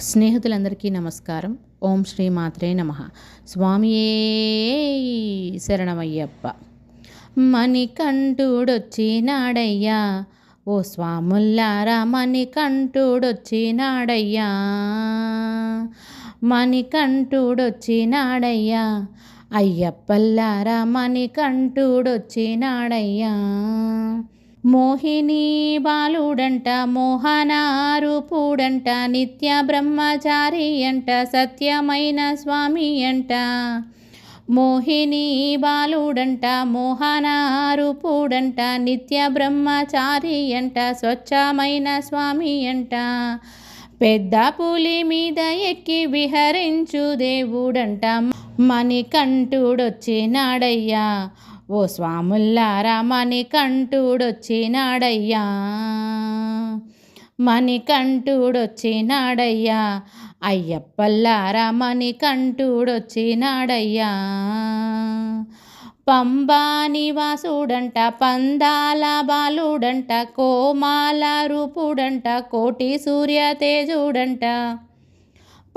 స్నేహితులందరికీ నమస్కారం. ఓం శ్రీ మాత్రే నమ. స్వామియే శరణమయ్యప్ప. మణికంఠుడొచ్చినాడయ్యా. ఓ స్వాముల్లారా మణికంఠుడొచ్చినాడయ్యా. మణికంఠుడొచ్చినాడయ్యా. అయ్యప్పల్లారా మణికంఠుడొచ్చినాడయ్యా. మోహిని బాలుడంట మోహనారూపుడంట నిత్య బ్రహ్మచారి అంట సత్యమైన స్వామి అంట. మోహిని బాలుడంట మోహనారూపుడంట నిత్య బ్రహ్మచారి అంట స్వచ్ఛమైన స్వామి అంట. పెద్ద పులి మీద ఎక్కి విహరించు దేవుడంట మణికంఠుడొచ్చినాడయ్యా ఓ స్వాముల్లారా మణికంఠుడొచ్చినాడయ్యా మణికంఠుడొచ్చినాడయ్యా అయ్యప్పల్లారా మణికంఠుడొచ్చినాడయ్యా పంబా నివాసుడంట పందాల బాలుడంట కోమాల రూపుడంట కోటి సూర్య తేజుడంట.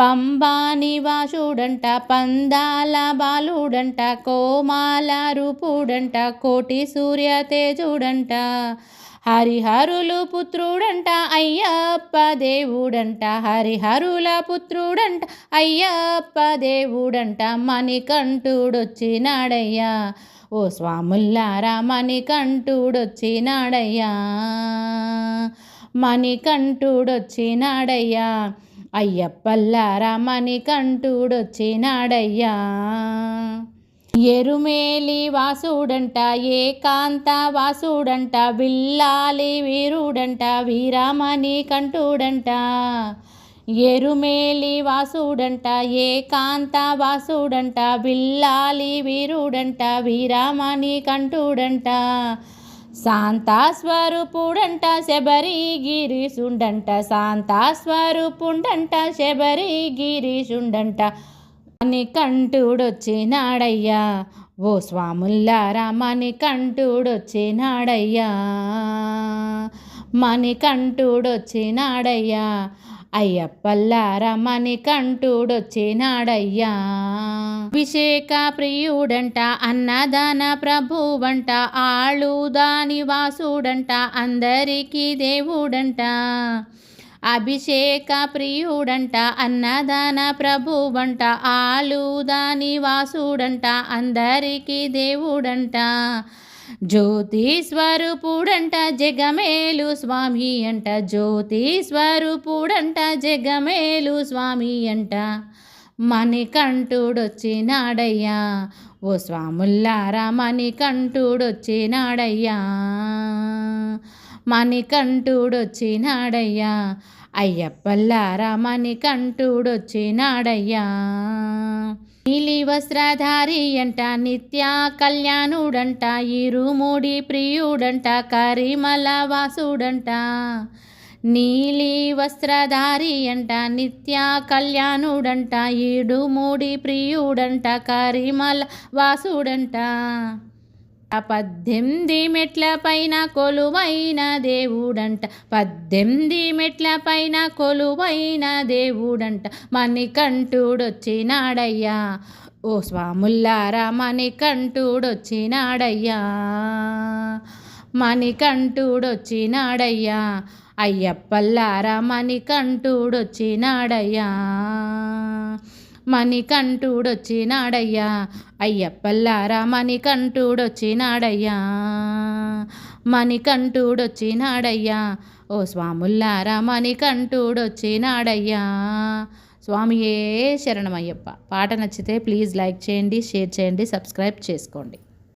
పంబానివాసుడంట పందాల బాలుడంట కోమాల రూపుడంట కోటి సూర్య తేజుడంట హరిహరులు పుత్రుడంట అయ్యప్ప దేవుడంట హరిహరుల పుత్రుడంట అయ్యప్ప దేవుడంట మణికంఠుడొచ్చినాడయ్యా. ఓ స్వాముల్లారా మణికంఠుడొచ్చినాడయ్యా. మణికంఠుడొచ్చినాడయ్యా. అయ్యప్పల్లారామని మణికంఠుడొచ్చినాడయ్యా ఎరుమేలి వాసుడంట ఏకాంత వాసుడంట విల్లాలి వీరుడంట వీరామణి కంటూడంట. ఎరుమేలి వాసుడంట ఏకాంత వాసుడంట విల్లాలి వీరుడంట వీరామణి కంటూడంట. శాంతాస్వరూపుడంట శబరి గిరీశుండంట శాంతాస్వరూపుండంట శబరి గిరీశుండంట మణికంఠుడొచ్చినాడయ్యా ఓ స్వాముల్లారా మని కంటుడొచ్చినాడయ్యా అయ్యప్పల్లారా మణికంఠుడొచ్చినాడయ్యా అభిషేక ప్రియుడంట అన్నదాన ప్రభువంట ఆళ్ళు దాని వాసుడంట అందరికీ దేవుడంట. అభిషేక ప్రియుడంట అన్నదాన ప్రభువంట ఆలు దాని వాసుడంట అందరికీ దేవుడంట. జ్యోతి స్వరూపుడంట జగమేలు స్వామి అంట జ్యోతి స్వరూపుడంట జగమేలు స్వామి అంట. మణికంఠుడొచ్చినాడయ్యా ఓ స్వాముల్లారా మణికంఠుడొచ్చినాడయ్యా. మణికంఠుడొచ్చినాడయ్యా అయ్యప్పల్లారా కంటూడొచ్చినాడయ్యా. నీలి వస్త్రధారి అంట నిత్య కళ్యాణుడంట ఇరుముడి ప్రియుడంట కరిమల వాసుడంట. నీలి వస్త్రధారి అంట నిత్య కళ్యాణుడంట ఇడుముడి ప్రియుడంట కరిమల వాసుడంట. పద్దెనిమిది మెట్ల పైన కొలువైన దేవుడంట. పద్దెనిమిది మెట్ల పైన కొలువైన దేవుడంట. మణికంఠుడొచ్చినాడయ్యా. ఓ స్వాముల్లారా మణికంఠుడొచ్చినాడయ్యా. మణికంఠుడొచ్చినాడయ్యా. అయ్యప్పల్లారా మణికంఠుడొచ్చినాడయ్యా. మణికంఠుడొచ్చినాడయ్యా. అయ్యప్పల్లారా మణికంఠుడొచ్చినాడయ్యా. మణికంఠుడొచ్చినాడయ్యా. ఓ స్వాముల్లారా మణికంఠుడొచ్చినాడయ్యా. స్వామియే శరణమయ్యప్ప. పాట నచ్చితే ప్లీజ్ లైక్ చేయండి షేర్ చేయండి సబ్స్క్రైబ్ చేసుకోండి.